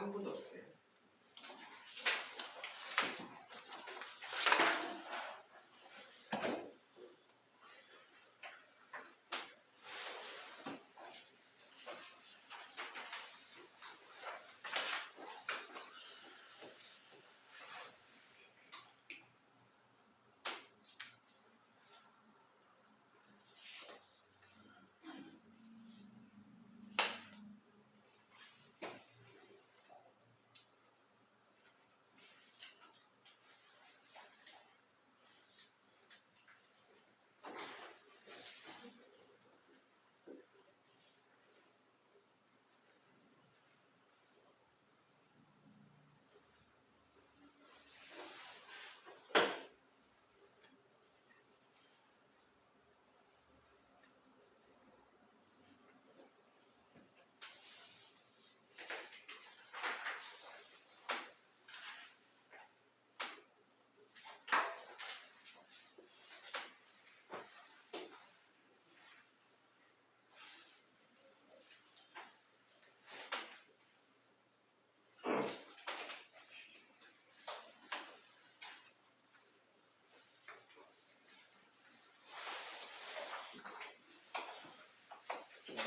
3분 더 주세요.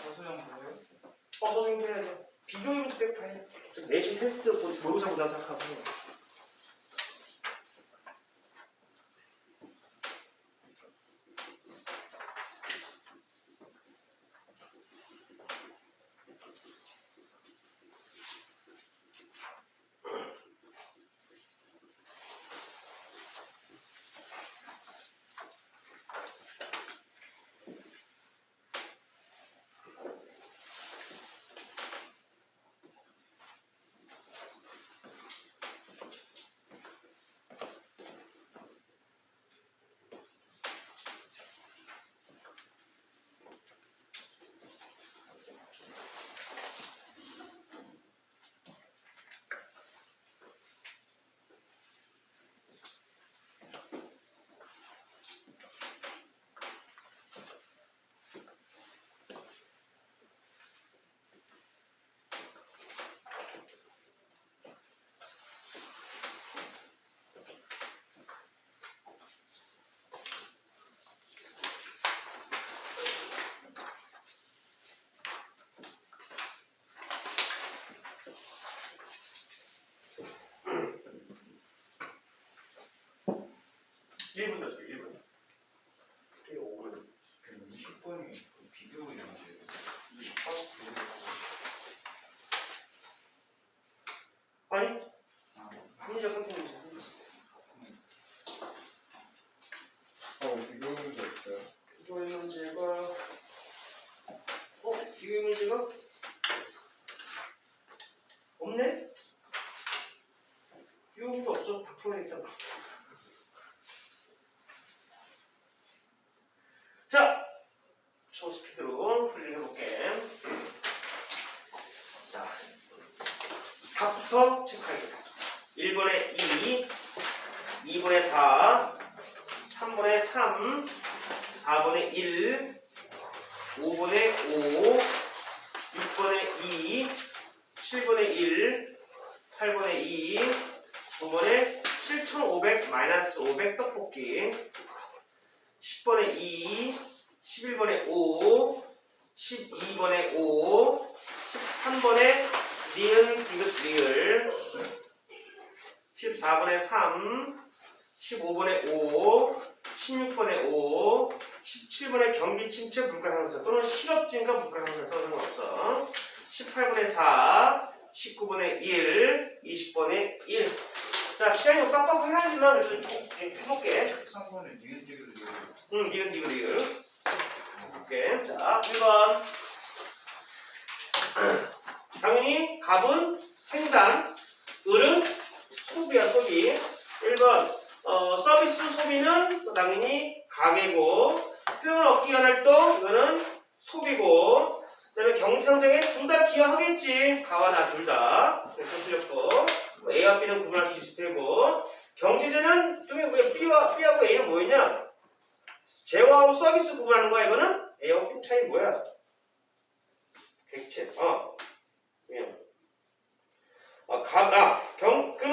서수영 보여요? 어, 해야죠. 비교해부터 빼고 다 해. 저 내신 테스트 보고 모의고사 보다 생각하고. 일분더 줄게, 1분. 이게 5분. 그 20번이 그 비교 이런 게 28? 아니, 아, 문제 선택 문제. 어, 비교 문제 없어요. 이거의 문제가 어? 이거의 문제가 없네? 이거 문제 없어 다 풀어야겠다 자 초스피드로 풀이를 해볼게 자 답부터 체크할게요 1번에 2 2번에 4 3번에 3 4번에 1, 5번에 5, 6번에 2, 7번에 1, 8번에 2, 9번에 7,500 마이너스 500 떡볶이, 10번에 2, 11번에 5, 12번에 5, 13번에 니은 디귿 리을, 14번에 3, 15번에 5, 16번에 5, 17번에 경기 침체 물가 상승 또는 실업 증가 물가 상승 써는 건 없어. 18번에 4, 19번에 1, 20번에 1. 자, 시간이 빡빡 해야지만 그래도 좀 해볼게. 13번에 니은 디귿 리을 응, 니은, 니은, 니은. 볼게. 자, 1번. 당연히 갑은 생산, 을은 소비야, 소비. 1번. 어, 서비스 소비는 당연히 가계고, 표현 얻기 위한 활동, 이거는 소비고, 그 다음에 경제성장에 둘 다 기여하겠지. 가와 나 둘 다. 그래서 틀렸고, 뭐 A와 B는 구분할 수 있을 테고, 경제제는 중에 왜 B와, B하고 A는 뭐였냐? 재화하고 서비스 구분하는 거야, 이거는? A하고 B 차이 뭐야? 객체. 어. 그냥. 갑, 아, 경, 그러면 A는 갑이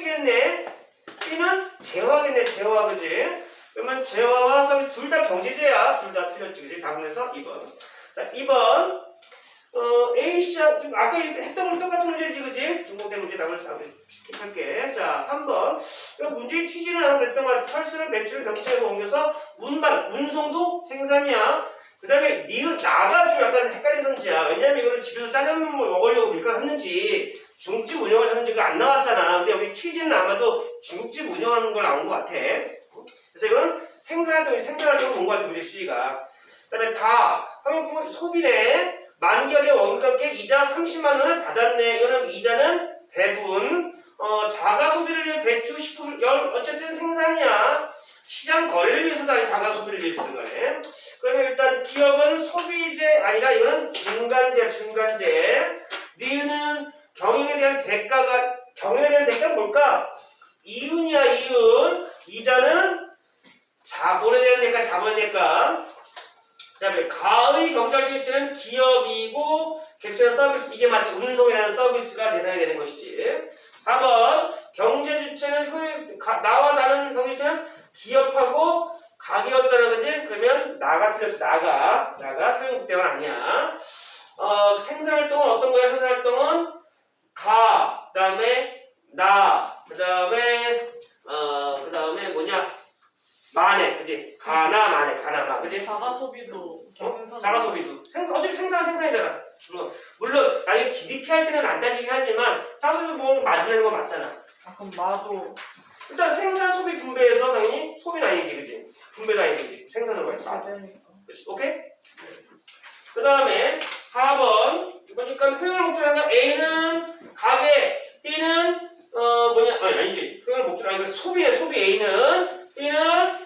서비스겠네. B는 재화겠네, 재화, 그지? 그러면 재화와 서비스 둘다 경제제야. 둘 다 틀렸지, 그지? 답문에서 2번. 자, 2번. 어, A 시작, 지금 아까 했던 거랑 똑같은 문제지, 그지? 중공대 문제 답을 스킵할게. 자, 3번. 이거 문제의 취지는 하나 그랬던 것 같아. 철수를 매출을 경찰로 옮겨서 운반, 운송도 생산이야. 그 다음에 니은, 나가 좀 약간 헷갈린 성지야. 왜냐면 이거는 집에서 짜장면 먹으려고 밀가루 샀는지 중국집 운영을 하는지가 안 나왔잖아. 근데 여기 취지는 아마도 중국집 운영하는 걸 나온 것 같아. 그래서 이건 생산활동이 생산활동을 본것 같아, 문제 취지가. 그 다음에 다, 황영품 소비네. 만기의 원가께 이자 30만 원을 받았네. 이거는 이자는 배분. 어, 자가 소비를 위해 배추, 식품, 열, 어쨌든 생산이야. 시장 거래를 위해서도 아니 자가 소비를 위해서든 간에. 그러면 일단 기업은 소비재 아니라 이거는 중간재야, 중간재. 니은은 경영에 대한 대가가, 경영에 대한 대가는 뭘까? 이윤이야, 이윤. 이자는 자본에 대한 대가, 자본의 대가. 그 다음에 가의 경제적 기업체는 기업이고 객체는 서비스 이게 마치 운송이라는 서비스가 대상이 되는 것이지 4번 경제 주체는 나와 다른 경제 주체는 기업하고 가기업자라 그지 그러면 나가 틀렸지 나가 나가 효용 국대원 아니야 어 생산활동은 어떤 거야 생산활동은 다음에 나 그 다음에 어 그 다음에 뭐냐 마네 그지 가나 마네 가나 마 그지 자가 소비도 경영선 자가 소비도 생산 어차피 생산은 생산이잖아. 물론 물론 나중에 GDP 할 때는 안 따지긴 하지만 자가 소비 뭐 만드는 거 맞잖아. 아, 그럼 나도 일단 생산 소비 분배에서 당연히 소비는 아니지, 그지? 아니지, 그지? 생산으로. 되니까 그렇지, 오케이? 그 다음에 4번 그러니까 효율 목적이니까 A는 가게, B는 어 뭐냐 아니 아니지. 효율 목적 아니고 소비에 소비 A는. B는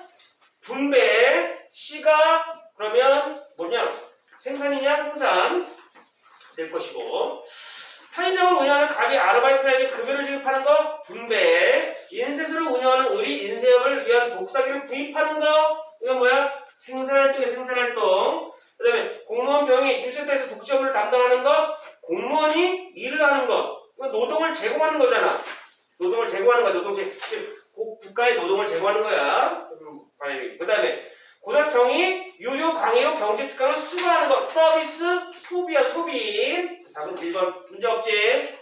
분배 C가 그러면 뭐냐? 생산이냐? 생산 될 것이고. 편의점을 운영하는 갑이 아르바이트에게 급여를 지급하는 거 분배. 인쇄소를 운영하는 을이 인쇄업을 위한 독사기를 구입하는 거. 이건 뭐야? 생산활동이 생산활동. 그 다음에 공무원 병이 주식센터에서 독점을 담당하는 것 공무원이 일을 하는 것 노동을 제공하는 거잖아. 노동을 제공하는 거야. 노동 제 국가의 노동을 제공하는 거야. 그 다음에 고등학교 정의 유료 강의로 경제 특강을 수강하는 것. 서비스 소비야 소비. 답은 1번 문제 없지.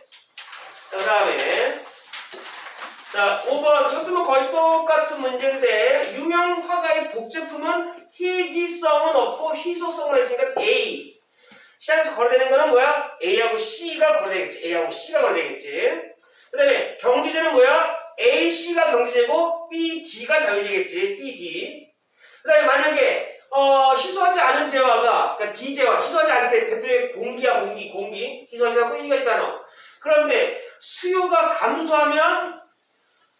그 다음에 자 5번. 이것도 뭐 거의 똑같은 문제인데 유명 화가의 복제품은 희귀성은 없고 희소성만 있으니까 A 시장에서 거래되는 거는 뭐야? A하고 C가 거래되겠지. A하고 C가 거래되겠지. 그 다음에 경제제는 뭐야? A, C가 경제제고 B, D가 자유제겠지. B, D. 그 다음에 만약에 어, 희소하지 않은 재화가 그러니까 비재화 희소하지 않을 때 대표적인 공기야 공기 공기. 희소하지 않고 이가지 단어 그런데 수요가 감소하면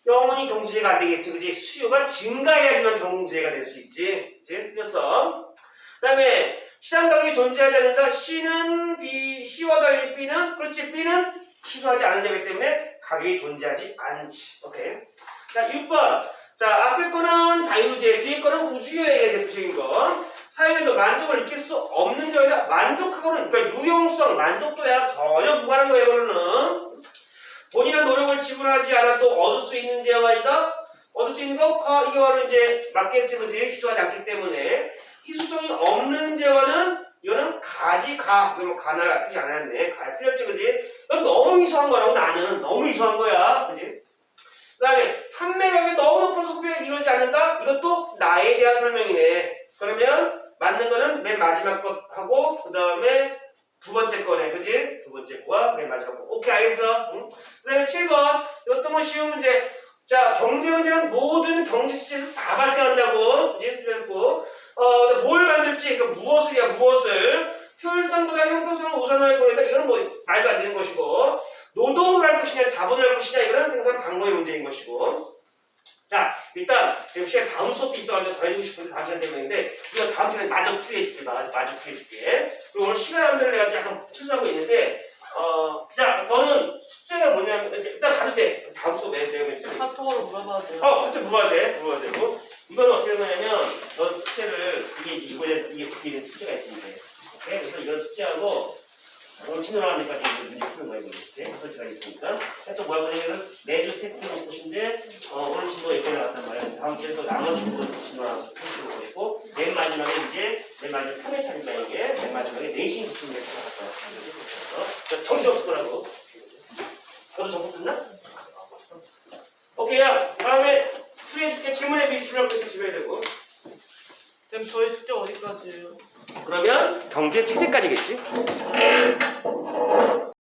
영원히 경제가 안 되겠지. 그지? 수요가 증가해야지만 경제가 될 수 있지. 그지 틀렸어 그 다음에 시장 가격이 존재하지 않는다 C는 B C와 달리 B는 그렇지 B는 희소하지 않은 자이기 때문에 가격이 존재하지 않지 오케이 자 6번 자, 앞에 거는 자유제, 뒤에 거는 우주여행의 대표적인 거. 사회에도 만족을 느낄 수 없는 점이다. 만족하고는, 그러니까 유용성, 만족도야 전혀 무관한 거예요, 이거는. 돈이나 노력을 지불하지 않아도 얻을 수 있는 재화이다. 얻을 수 있는 거, 가, 이게 바로 이제 맞겠지, 그지? 희소하지 않기 때문에. 희소성이 없는 재화는, 이거는 가지, 가. 뭐 가나를 안 했네. 가, 틀렸지, 그지? 이건 너무 희소한 거라고, 나는. 너무 희소한 거야, 그지? 그 다음에 판매량이 너무 높아서 소비가 이루어지지 않는다? 이것도 나에 대한 설명이네. 그러면 맞는 거는 맨 마지막 것 하고 그 다음에 두 번째 거네. 그지? 두 번째 거와 맨 마지막 거. 오케이 알겠어? 응? 그 다음에 7번 이것도 뭐 쉬운 문제. 자 경제 문제는 모든 경제 시에서 다 발생한다고 이제 그랬고 어, 뭘 만들지? 그 무엇을이야 무엇을 효율성보다 형평성을 우선할 보낸다. 이건 뭐 말도 안 되는 것이고 노동을 할 것이냐 자본을 할 것이냐 이거는 생산 방법의 문제인 것이고 자 일단 지금 시간 다음 수업도 있어가지고 더 해주고 싶은데 다음 시간 때문인데 이거 다음 시간에 마저 풀이해줄게 마- 마저 풀이해줄게 그리고 오늘 시간 안배를 내가 약간 실수하고 있는데 어 자 너는 숙제가 뭐냐면 일단 가도 돼 다음 수업에 내가 면 카톡으로 물어봐도 돼요? 어 그때 물어야 돼 물어야 되고 이거는 어떻게 되냐면 넌 숙제를 이게 이제 이거에 이게 뒤에 숙제가 있습니다 오케이? 그래서 이건 숙제하고 정치 논란까지 이제 문제 푸는 거예요. 이렇게 설치가 있으니까. 또 뭐야 그러냐면 매주 테스트 볼 것인데 어, 오늘 진도가 여기까지 나왔단 말이에요. 다음 주에 또 나머지 부분 진도랑 테스트 볼 것이고 맨 마지막에 이제 맨 마지막 3회차입니다. 이게 맨 마지막에 내신 기출을 찾아갈 거야. 그래서 정신없을 거라고. 너도 정보 듣나? 오케이야. 다음에 풀이해줄게. 질문에 미리 출력할 수 집어야 되고. 그러면 경제 체제까지겠지?